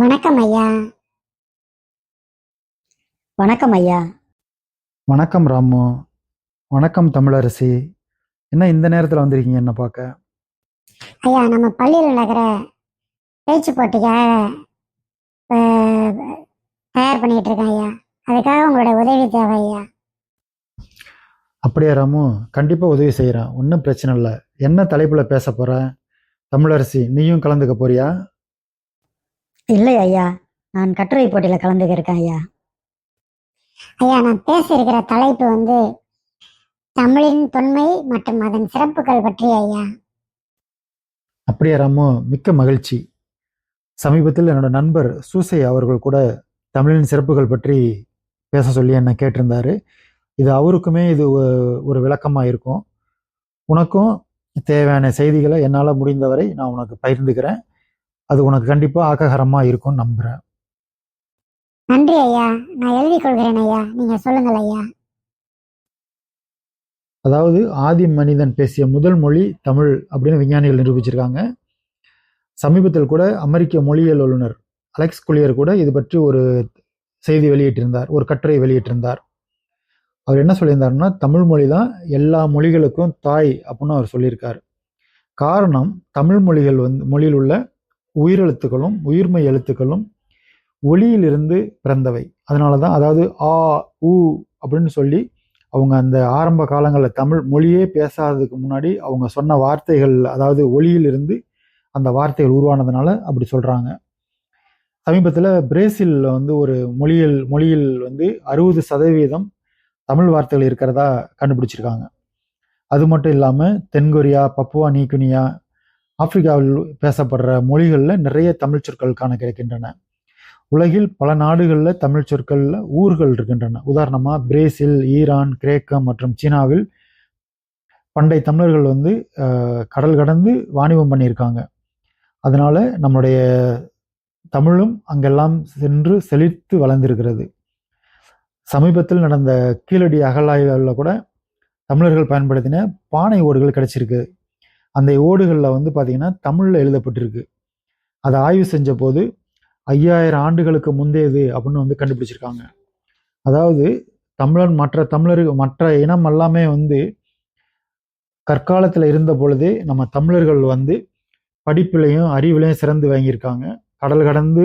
வணக்கம் ஐயா. வணக்கம் ஐயா. வணக்கம் ராமு. வணக்கம் தமிழரசி. என்ன இந்த நேரத்தில் வந்திருக்கீங்க என்ன பார்க்க? ஐயா நம்ம பள்ளியில் நடக்கிற பேச்சு போட்டிக்காக தயார் பண்ணிட்டு இருக்கேன் ஐயா. அதுக்காக உங்களோட உதவி தேவை ஐயா. அப்படியா ராமு? கண்டிப்பாக உதவி செய்கிறேன் ஒன்றும் பிரச்சனை இல்லை. என்ன தலைப்பில் பேச போகிறேன் தமிழரசி நீயும் கலந்துக்க போறியா? இல்லை ஐயா நான் கட்டுரை போட்டியில் கலந்துக்க இருக்கேன் ஐயா. ஐயா நான் பேச இருக்கிற தலைப்பு வந்து தமிழின் தொன்மை மற்றும் அதன் சிறப்புகள் பற்றி ஐயா. அப்படியா ராமு மிக்க மகிழ்ச்சி. சமீபத்தில் என்னோட நண்பர் சூசை அவர்கள் கூட தமிழின் சிறப்புகள் பற்றி பேச சொல்லி என்னை கேட்டிருந்தாரு. இது அவருக்குமே இது ஒரு விளக்கமாக இருக்கும். உனக்கும் தேவையான செய்திகளை என்னால் முடிந்தவரை நான் உனக்கு பகிர்ந்துக்கிறேன். அது உனக்கு கண்டிப்பாக ஆக்ககரமாக இருக்கும்னு நம்புகிறேன் நன்றி ஐயா. நான் எழுதி கொள்கிறேன் ஐயா. நீங்க சொல்லுங்கள் ஐயா. அதாவது ஆதி மனிதன் பேசிய முதல் மொழி தமிழ் அப்படின்னு விஞ்ஞானிகள் நிரூபிச்சிருக்காங்க. சமீபத்தில் கூட அமெரிக்க மொழியியல் வல்லுனர் அலெக்ஸ் குலியர் கூட இது பற்றி ஒரு செய்தி வெளியிட்டிருந்தார் ஒரு கட்டுரை வெளியிட்டிருந்தார். அவர் என்ன சொல்லியிருந்தாருன்னா தமிழ் மொழி தான் எல்லா மொழிகளுக்கும் தாய் அப்படின்னு அவர் சொல்லியிருக்கார். காரணம் தமிழ் மொழிகள் வந்து மொழியில் உள்ள உயிரெழுத்துக்களும் உயிர்மை எழுத்துக்களும் ஒளியிலிருந்து பிறந்தவை. அதனால தான் அதாவது ஆ உ அப்படின்னு சொல்லி அவங்க அந்த ஆரம்ப காலங்களில் தமிழ் மொழியே பேசாததுக்கு முன்னாடி அவங்க சொன்ன வார்த்தைகள் அதாவது ஒளியிலிருந்து அந்த வார்த்தைகள் உருவானதுனால அப்படி சொல்கிறாங்க சமீபத்தில் பிரேசிலில் வந்து ஒரு மொழியில் மொழியில் வந்து அறுபது சதவீதம் தமிழ் வார்த்தைகள் இருக்கிறதா கண்டுபிடிச்சிருக்காங்க. அது மட்டும் இல்லாமல் தென்கொரியா பப்புவா நீக்குனியா ஆப்பிரிக்காவில் பேசப்படுற மொழிகளில் நிறைய தமிழ் சொற்கள் காண கிடைக்கின்றன. உலகில் பல நாடுகளில் தமிழ் சொற்களில் ஊர்கள் இருக்கின்றன. உதாரணமாக பிரேசில் ஈரான் கிரேக்கம் மற்றும் சீனாவில் பண்டை தமிழர்கள் வந்து கடல் கடந்து வாணிபம் பண்ணியிருக்காங்க. அதனால நம்முடைய தமிழும் அங்கெல்லாம் சென்று செழித்து வளர்ந்திருக்கிறது. சமீபத்தில் நடந்த கீழடி அகலாய்வில் கூட தமிழர்கள் பயன்படுத்தின பானை ஓடுகள் கிடைச்சிருக்கு. அந்த ஓடுகளில் வந்து பார்த்திங்கன்னா தமிழில் எழுதப்பட்டிருக்கு. அதை ஆய்வு செஞ்ச போது ஐயாயிரம் ஆண்டுகளுக்கு முந்தையது அப்படின்னு வந்து கண்டுபிடிச்சிருக்காங்க. அதாவது தமிழன் மற்ற தமிழர் மற்ற இனம் எல்லாமே வந்து கற்காலத்தில் இருந்த பொழுதே நம்ம தமிழர்கள் வந்து படிப்பிலையும் அறிவிலையும் சிறந்து வாங்கியிருக்காங்க கடல் கடந்து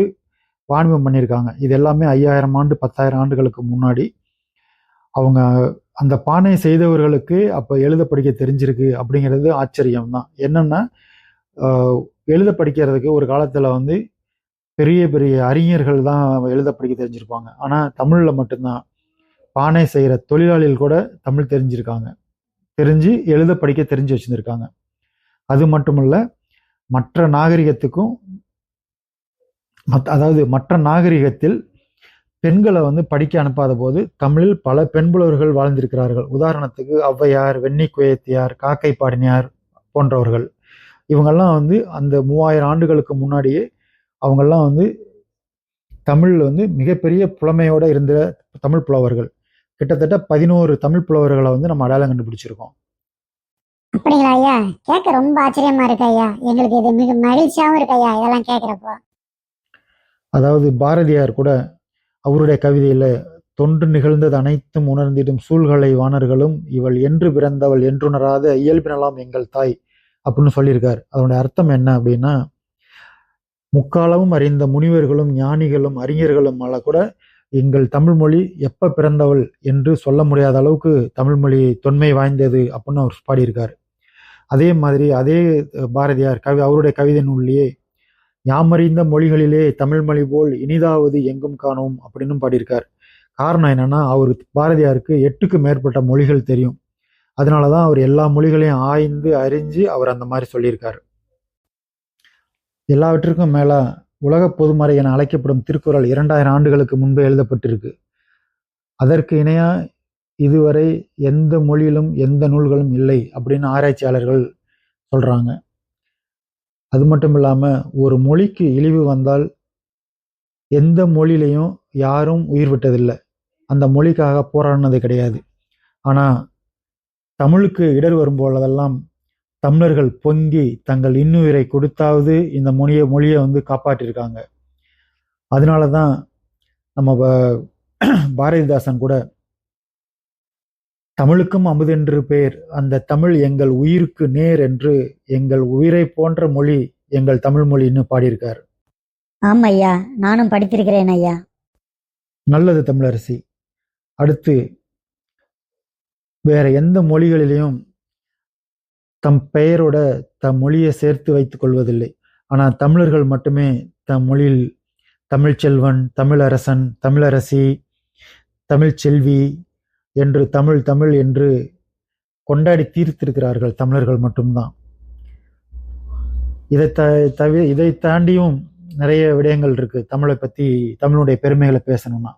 வாணிபம் பண்ணியிருக்காங்க. இது எல்லாமே ஐயாயிரம் ஆண்டு பத்தாயிரம் ஆண்டுகளுக்கு முன்னாடி அவங்க அந்த பானை செய்தவர்களுக்கு அப்போ எழுத படிக்க தெரிஞ்சிருக்கு அப்படிங்கிறது ஆச்சரியம் தான் என்னென்னா எழுத படிக்கிறதுக்கு ஒரு காலத்தில் வந்து பெரிய பெரிய அறிஞர்கள் தான் எழுத படிக்க தெரிஞ்சிருப்பாங்க. ஆனால் தமிழில் மட்டும்தான். பானை செய்கிற தொழிலாளிகள் கூட தமிழ் தெரிஞ்சிருக்காங்க. தெரிஞ்சு எழுத படிக்க தெரிஞ்சு வச்சுருந்துருக்காங்க. அது மட்டுமல்ல மற்ற நாகரிகத்துக்கும் மத் அதாவது மற்ற நாகரிகத்தில் பெண்களை வந்து படிக்க அனுப்பாத போது தமிழில் பல பெண்புலவர்கள் வாழ்ந்திருக்கிறார்கள். உதாரணத்துக்கு ஔவையார் வெண்ணி குயத்தியார் காக்கை பாடினியார் போன்றவர்கள். இவங்கெல்லாம் வந்து அந்த மூவாயிரம் ஆண்டுகளுக்கு முன்னாடியே அவங்கெல்லாம் வந்து தமிழில் வந்து மிகப்பெரிய புலமையோட இருந்த தமிழ் புலவர்கள். கிட்டத்தட்ட பதினோரு தமிழ் புலவர்களை வந்து நம்ம அடையாளம் கண்டுபிடிச்சிருக்கோம். அப்படிங்களா ஐயா? கேட்க ரொம்ப ஆச்சரியமா இருக்கு ஐயா. எங்களுக்கு இது மிக மகிழ்ச்சியாவும் இருக்கு ஐயா இதெல்லாம் கேட்குறப்போ. அதாவது பாரதியார் கூட அவருடைய கவிதையில் தொன்று நிகழ்ந்தது அனைத்தும் உணர்ந்திடும் சூழ்களை வாணர்களும் இவள் என்று பிறந்தவள் என்றுணராத இயல்பினலாம் எங்கள் தாய் அப்படின்னு சொல்லியிருக்கார். அதனுடைய அர்த்தம் என்ன அப்படின்னா முக்காலமும் அறிந்த முனிவர்களும் ஞானிகளும் அறிஞர்களும் அல்ல கூட எங்கள் தமிழ்மொழி எப்போ பிறந்தவள் என்று சொல்ல முடியாத அளவுக்கு தமிழ்மொழி தொன்மை வாய்ந்தது அப்படின்னு அவர் பாடியிருக்கார். அதே மாதிரி அதே பாரதியார் கவி அவருடைய கவிதை நூல்லையே யாமறிந்த மொழிகளிலே தமிழ் மொழி போல் இனிதாவது எங்கும் காணோம் அப்படின்னு பாடியிருக்கார். காரணம் என்னன்னா அவர் பாரதியாருக்கு எட்டுக்கு மேற்பட்ட மொழிகள் தெரியும். அதனால தான் அவர் எல்லா மொழிகளையும் ஆய்ந்து அறிஞ்சு அவர் அந்த மாதிரி சொல்லியிருக்கார். எல்லாவற்றிற்கும் மேலே உலக பொதுமறை என அழைக்கப்படும் திருக்குறள் இரண்டாயிரம் ஆண்டுகளுக்கு முன்பே எழுதப்பட்டிருக்கு. அதற்கு இணையாக இதுவரை எந்த மொழியிலும் எந்த நூல்களும் இல்லை அப்படின்னு ஆராய்ச்சியாளர்கள் சொல்கிறாங்க அது மட்டும் இல்லாமல் ஒரு மொழிக்கு இழிவு வந்தால் எந்த மொழியிலையும் யாரும் உயிர் விட்டதில்லை. அந்த மொழிக்காக போராடினது கிடையாது. ஆனால் தமிழுக்கு இடர் வரும்போதெல்லாம் தமிழர்கள் பொங்கி தங்கள் இன்னுயிரை கொடுத்தாவது இந்த மொழியை மொழியை வந்து காப்பாற்றியிருக்காங்க அதனால தான் நம்ம ப- பாரதிதாசன் கூட தமிழுக்கும் அமுதென்று பேர். அந்த தமிழ் எங்கள் உயிருக்கு நேர் என்று எங்கள் உயிரை போன்ற மொழி எங்கள் தமிழ் மொழின்னு பாடியிருக்கார். ஆமா ஐயா நானும் படித்திருக்கிறேன் ஐயா. நல்லது தமிழரசி. அடுத்து வேற எந்த மொழிகளிலையும் தம் பெயரோட தம் மொழியை சேர்த்து வைத்துக் கொள்வதில்லை. ஆனால் தமிழர்கள் மட்டுமே தம் மொழியில் தமிழ்ச்செல்வன் தமிழரசன் தமிழரசி தமிழ்ச்செல்வி என்று தமிழ் தமிழ் என்று கொண்டாடி தீர்த்திருக்கிறார்கள் தமிழர்கள் மட்டும்தான். இதை த தவிர இதை தாண்டியும் நிறைய விடயங்கள் இருக்குது தமிழை பற்றி தமிழுடைய பெருமைகளை பேசணும்னா.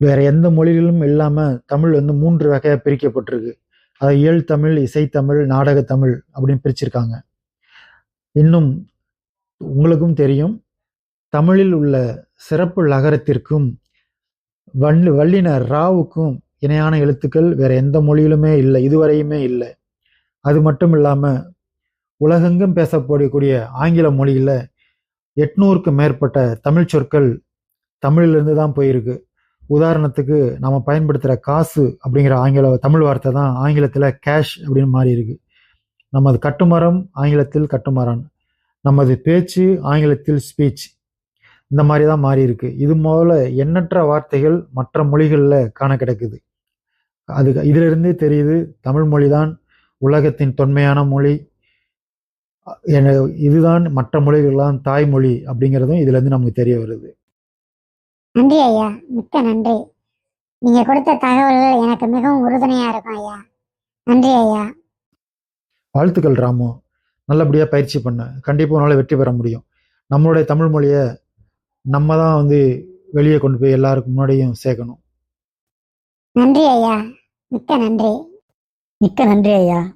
வேற எந்த மொழியிலும் இல்லாமல் தமிழ் வந்து மூன்று வகையாக பிரிக்கப்பட்டிருக்கு. அதை இயல் தமிழ் இசைத்தமிழ் நாடகத்தமிழ் அப்படின்னு பிரிச்சிருக்காங்க. இன்னும் உங்களுக்கும் தெரியும் தமிழில் உள்ள சிறப்பு லகரத்திற்கும் வள்ளி வள்ளினர் ராவுக்கும் இணையான எழுத்துக்கள் வேற எந்த மொழியிலுமே இல்லை இதுவரையுமே இல்லை. அது மட்டும் இல்லாமல் உலகெங்கும் பேசப்படக்கூடிய ஆங்கில மொழியில் எட்நூறுக்கு மேற்பட்ட தமிழ் சொற்கள் தமிழிலிருந்து தான் போயிருக்கு. உதாரணத்துக்கு நம்ம பயன்படுத்துகிற காசு அப்படிங்கிற ஆங்கில தமிழ் வார்த்தை தான் ஆங்கிலத்தில் கேஷ் அப்படின்னு மாறி இருக்கு நமது கட்டுமரம் ஆங்கிலத்தில் கட்டுமரம் நமது பேச்சு ஆங்கிலத்தில் ஸ்பீச். இந்த மாதிரி தான் மாறி இருக்கு இது போல எண்ணற்ற வார்த்தைகள் மற்ற மொழிகளில் காண கிடக்குது அது இதிலிருந்தே தெரியுது தமிழ் மொழி தான் உலகத்தின் தொன்மையான மொழி. இதுதான் மற்ற மொழிகள்லாம் தாய்மொழி அப்படிங்கிறதும் இதுல இருந்து நமக்கு தெரிய வருது. நன்றி ஐயா. மிக்க நன்றி. நீங்க கொடுத்த தகவல்கள் எனக்கு மிகவும் உறுதுணையா இருக்கும் ஐயா. நன்றி ஐயா. வாழ்த்துக்கள் ராமு. நல்லபடியாக பயிற்சி பண்ண. கண்டிப்பாக உன்னால் வெற்றி பெற முடியும். நம்மளுடைய தமிழ் மொழியை நம்ம தான் வந்து வெளியே கொண்டு போய் எல்லாருக்கும் முன்னாடியும் சேர்க்கணும். நன்றி ஐயா. மிக்க நன்றி. மிக்க நன்றி ஐயா.